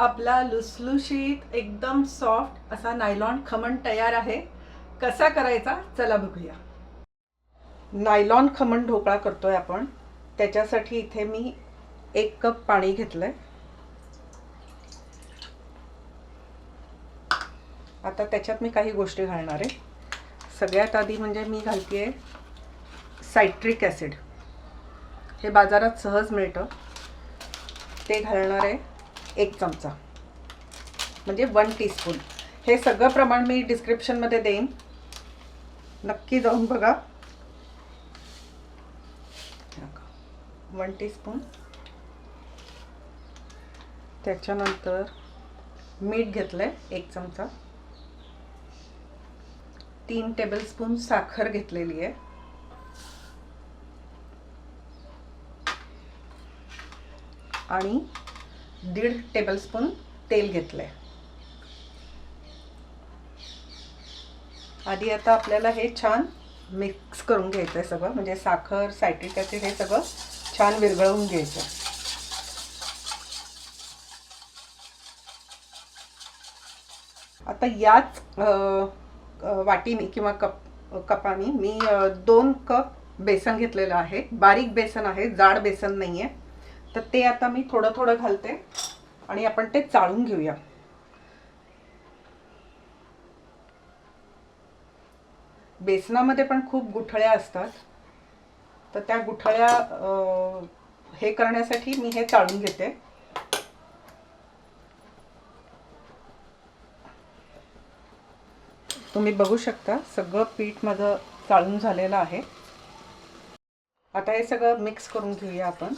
आपला लुसलुशीत एकदम सॉफ्ट असा नायलॉन खमण तयार आहे. कसा करायचा? चला बघूया. नायलॉन खमण ढोकळा करतोय आपण. त्याच्यासाठी इथे मी एक कप पाणी घेतलं आहे आता त्याच्यात मी काही गोष्टी घालणार आहे. सगळ्यात आधी म्हणजे मी घालतेय सायट्रिक ॲसिड हे बाजारात सहज मिळतं. ते घालणार आहे. एक चमचा. म्हणजे वन टीस्पून हे सगळं प्रमाण मी डिस्क्रिप्शनमध्ये देईन. नक्की जाऊन बघा. वन टीस्पून त्याच्यानंतर मीठ घेतलं आहे एक चमचा. तीन टेबलस्पून साखर घेतलेली आहे. आणि दीड टेबलस्पून तेल घेतलं आहे आधी आता आपल्याला हे छान मिक्स करून घ्यायचं आहे सगळं म्हणजे साखर सायट्रिक ॲसिड हे सगळं छान विरघळवून घ्यायचं आता याच वाटीने किंवा कप कपाने मी दोन कप बेसन घेतलेलं आहे. बारीक बेसन आहे जाड बेसन नाही आहे तर ते आता मी थोडं थोडं घालते आणि आपण ते चाळून घेऊया. बेसनामध्ये पण खूप गुठळ्या असतात. तर त्या गुठळ्या हे करण्यासाठी मी हे चाळून घेते. तुम्ही बघू शकता सगळं पीठ माझं चाळून झालेलं आहे. आता हे सगळं मिक्स करून घेऊया आपण.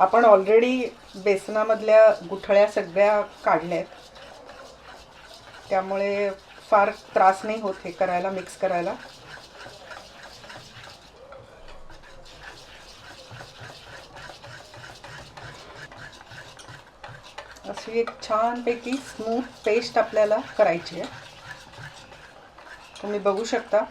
आपण ऑलरेडी बेसनामधल्या गुठळ्या सगळ्या काढल्या आहेत त्यामुळे फार त्रास नाही होत हे करायला मिक्स करायला. अशी एक छानपैकी स्मूथ पेस्ट आपल्याला करायची आहे. तुम्ही बघू शकता.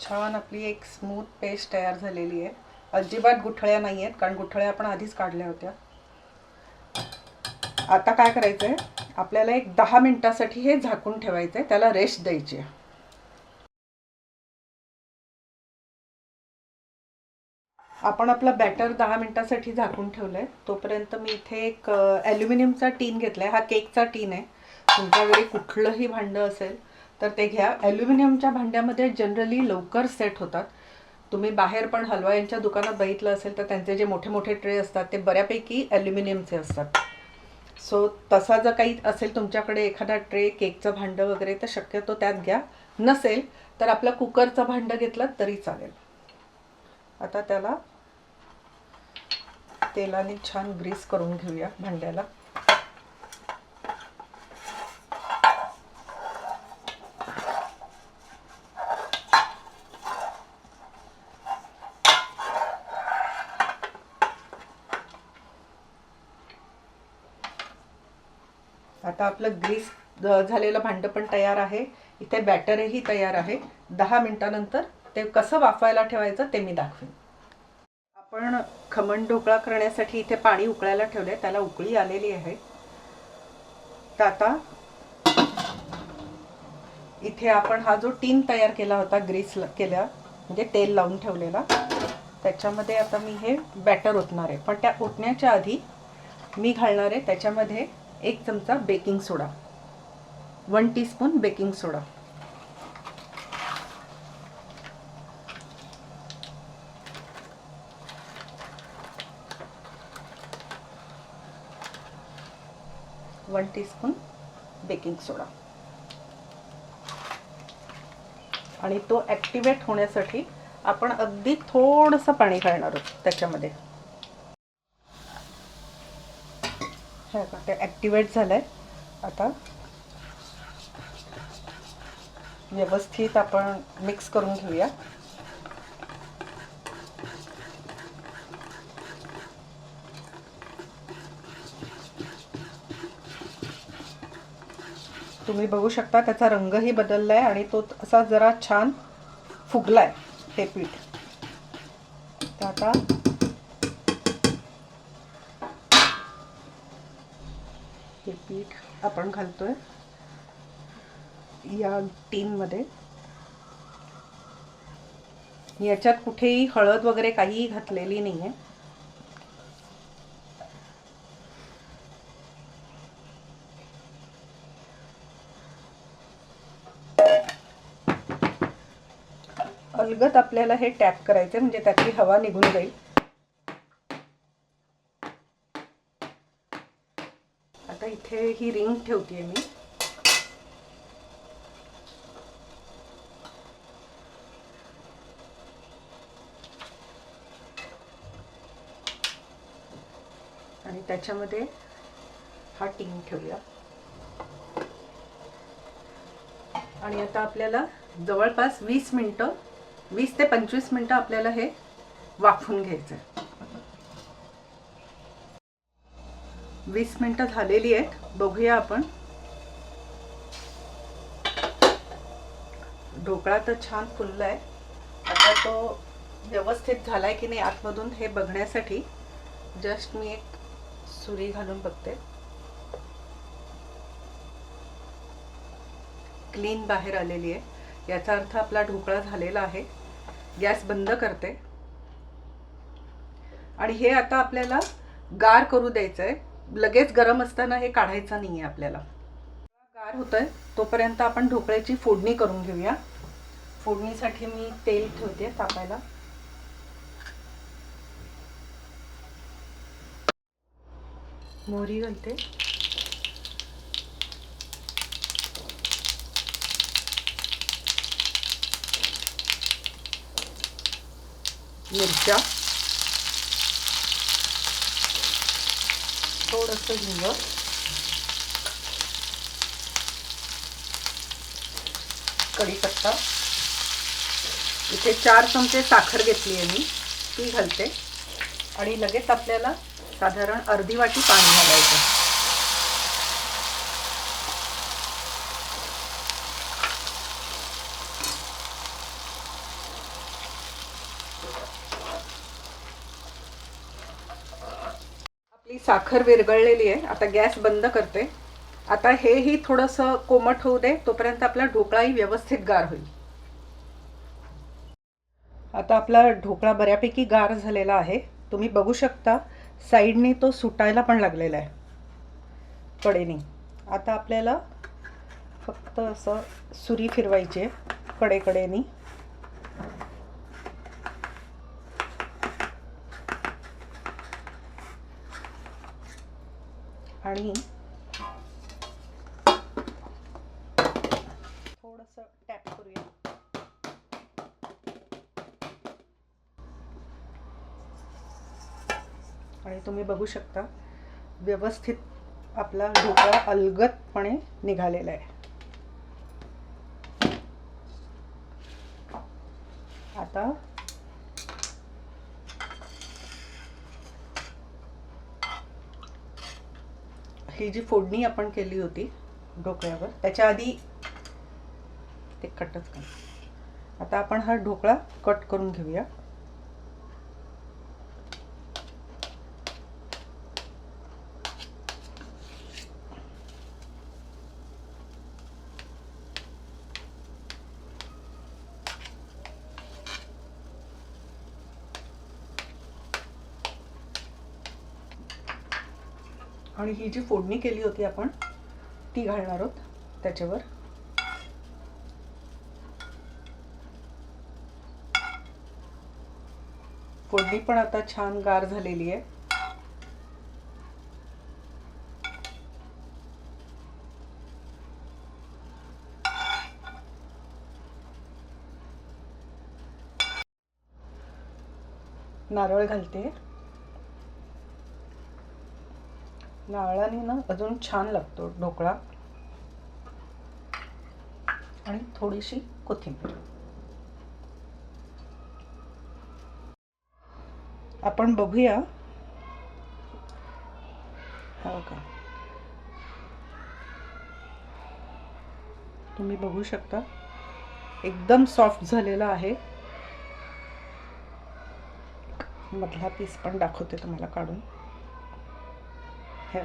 छान आपली एक स्मूथ पेस्ट तयार झालेली आहे. अजिबात गुठळ्या नाही आहेत कारण गुठळ्या आपण आधीच काढल्या होत्या. आता काय करायचं आहे आपल्याला एक दहा मिनिटासाठी हे झाकून ठेवायचं आहे त्याला रेस्ट द्यायची आहे. आपण आपला बॅटर दहा मिनिटासाठी झाकून ठेवलं आहे तोपर्यंत मी इथे एक ॲल्युमिनियमचा टीन घेतला आहे हा केकचा टीन आहे. तुमच्या घरी कुठलंही भांडं असेल तर ते घ्या. ॲल्युमिनियमच्या भांड्यामध्ये जनरली लवकर सेट होतात. तुम्ही बाहेर पण हलवा यांच्या दुकानात बघितलं असेल तर त्यांचे जे मोठे मोठे ट्रे असतात ते बऱ्यापैकी ॲल्युमिनियमचे असतात. सो तसा जर काही असेल तुमच्याकडे एखादा ट्रे केकचं भांडं वगैरे तर शक्यतो त्यात घ्या. नसेल तर आपलं कुकरचं भांडं घेतलं तरी चालेल. आता त्याला तेलाने छान ग्रीस करून घेऊया भांड्याला. आता आपलं ग्रीस झालेलं भांडं पण तयार आहे. इथे बॅटरही तयार आहे. दहा मिनटानंतर ते कसं वाफवायला ठेवायचं ते मी दाखवेन. आपण खमण ढोकळा करण्यासाठी इथे पाणी उकळायला ठेवलंय. त्याला उकळी आलेली आहे. तर आता इथे आपण हा जो टीन तयार केला होता ग्रीस केल्या म्हणजे तेल लावून ठेवलेला त्याच्यामध्ये आता मी हे बॅटर ओतणार आहे. पण त्या ओतण्याच्या आधी मी घालणार आहे. त्याच्यामध्ये एक चमचा baking soda. One teaspoon baking soda. One teaspoon baking soda. आणि तो ॲक्टिवेट होण्यासाठी आपण अगदी थोडंसं पाणी घालणार आहोत त्याच्यामध्ये. हे का? ते ॲक्टिवेट झालं आहे आता व्यवस्थित आपण मिक्स करून घेऊया. तुम्ही बघू शकता त्याचा रंगही बदलला आहे आणि तो असा जरा छान फुगला आहे हे पीठ. तर आता हे पीठ आपण घालतोय या टीनमध्ये. याच्यात कुठेही हळद वगैरे काहीही घातलेली नाही आहे अलगत आपल्याला हे टॅप करायचं म्हणजे त्यातली हवा निघून जाईल. इथे ही रिंग ठेवते मी. आणि त्याच्यामध्ये हा टिंग ठेवूया. आणि आता आपल्याला जवळपास वीस मिनटं वीस ते पंचवीस मिनटं आपल्याला हे वाफून घ्यायचं वीस मिनटं झालेली आहेत. बघूया आपण. ढोकळा तर छान फुलला आहे आता तो व्यवस्थित झालाय की नाही आतमधून हे बघण्यासाठी. जस्ट मी एक सुरी घालून बघते. क्लीन बाहेर आलेली आहे. याचा अर्थ आपला ढोकळा झालेला आहे. गॅस बंद करते. आणि हे आता आपल्याला गार करू द्यायचं आहे लगेच गरम असताना हे काढायचं नाही आहे आपल्याला. गार होत आहे तोपर्यंत आपण ढोकळ्याची फोडणी करून घेऊया. फोडणीसाठी मी तेल ठेवते तापायला. मोहरी घालते. मिरच्या. थोडंसं हिंग. कढीपत्ता. इथे चार चमचे साखर घेतली आहे मी. ती घालते. आणि लगेच आपल्याला साधारण अर्धी वाटी पाणी घालायचं. ही साखर विरघळलेली आहे. आता गॅस बंद करते. आता हेही थोडंसं कोमट होऊ दे तोपर्यंत आपला ढोकळाही व्यवस्थित गार होईल. आता आपला ढोकळा बऱ्यापैकी गार झालेला आहे. तुम्ही बघू शकता साईडने तो सुटायला पण लागलेला आहे. कडेने. आता आपल्याला फक्त असं सुरी फिरवायची आहे कडेकडेनी. आणि थोडस टॅप करूया. आणि तुम्ही बघू शकता व्यवस्थित आपला ढोकळा अलगदपणे निघालेला आहे. आता ही जी फोडणी आपण केली होती ढोकळ्यावर त्याच्या आधी ते कटच कर. आता आपण हा ढोकळा कट करून घेऊया. आणि ही जी फोडणी केली होती आपण ती घालणार आहोत त्याच्यावर. फोडणी पण आता छान गार झालेली आहे. नारळ घालते. नारळाने ना अजून छान लागतो ढोकळा. आणि थोडीशी कोथिंबीर. आपण बघूया. हो का तुम्ही बघू शकता. एकदम सॉफ्ट झालेला आहे. मधला पीस पण दाखवते तुम्हाला काढून. हे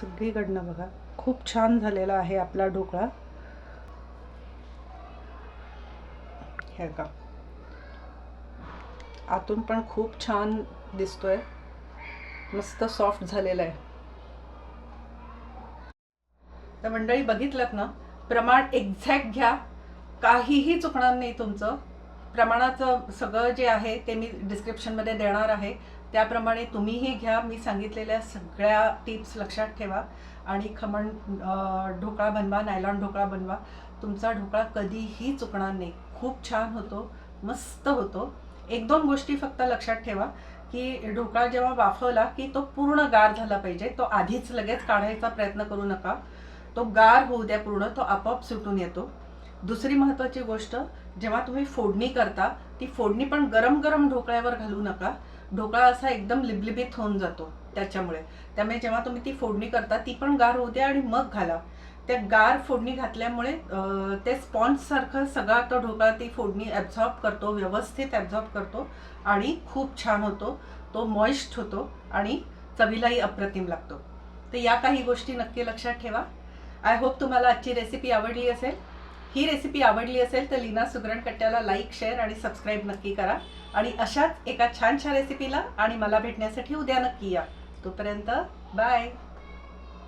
सगळीकडनं बघा खूप छान झालेला आहे आपला ढोकळा. हे आतून पण खूप छान दिसतोय. मस्त सॉफ्ट झालेला आहे. तर मंडळी बघितलं ना? प्रमाण एक्झॅक्ट घ्या. काहीही चुकणार नाही तुमचं. प्रमाणाचं सगळं जे आहे ते मी डिस्क्रिप्शनमध्ये देणार आहे. त्याप्रमाणे तुम्हीही घ्या. मी सांगितलेल्या सगळ्या टिप्स लक्षात ठेवा. आणि खमण ढोकळा बनवा नायलॉन ढोकळा बनवा. तुमचा ढोकळा कधीही चुकणार नाही. खूप छान होतो. मस्त होतो. एक दोन गोष्टी फक्त लक्षात ठेवा की ढोकळा जेव्हा वाफवला की तो पूर्ण गार झाला पाहिजे. तो आधीच लगेच काढायचा प्रयत्न करू नका. तो गार होऊ द्या पूर्ण. तो आपोआप सुटून येतो. दुसरी महत्त्वाची गोष्ट जेव्हा तुम्ही फोडणी करता ती फोडणी पण गरम गरम ढोकळ्यावर घालू नका. ढोकळा असा एकदम लिबलिबीत होऊन जातो त्याच्यामुळे. त्यामुळे जेव्हा तुम्ही ती फोडणी करता ती पण गार होऊ द्या आणि मग घाला. त्या गार फोडणी घातल्यामुळे ते स्पॉन्जसारखं सगळा तो ढोकळा ती फोडणी ॲब्झॉर्ब करतो व्यवस्थित ॲब्झॉर्ब करतो आणि खूप छान होतो. तो मॉइस्ट होतो आणि चवीलाही अप्रतिम लागतो. तर या काही गोष्टी नक्की लक्षात ठेवा. आय होप तुम्हाला आजची रेसिपी आवडली असेल. ही रेसिपी आवडली असेल तर लीना सुगरण कट्ट्याला लाईक शेअर आणि सबस्क्राईब नक्की करा. आणि अशाच एका छानशा रेसिपीला आणि मला भेटण्यासाठी उद्या नक्की या. तोपर्यंत बाय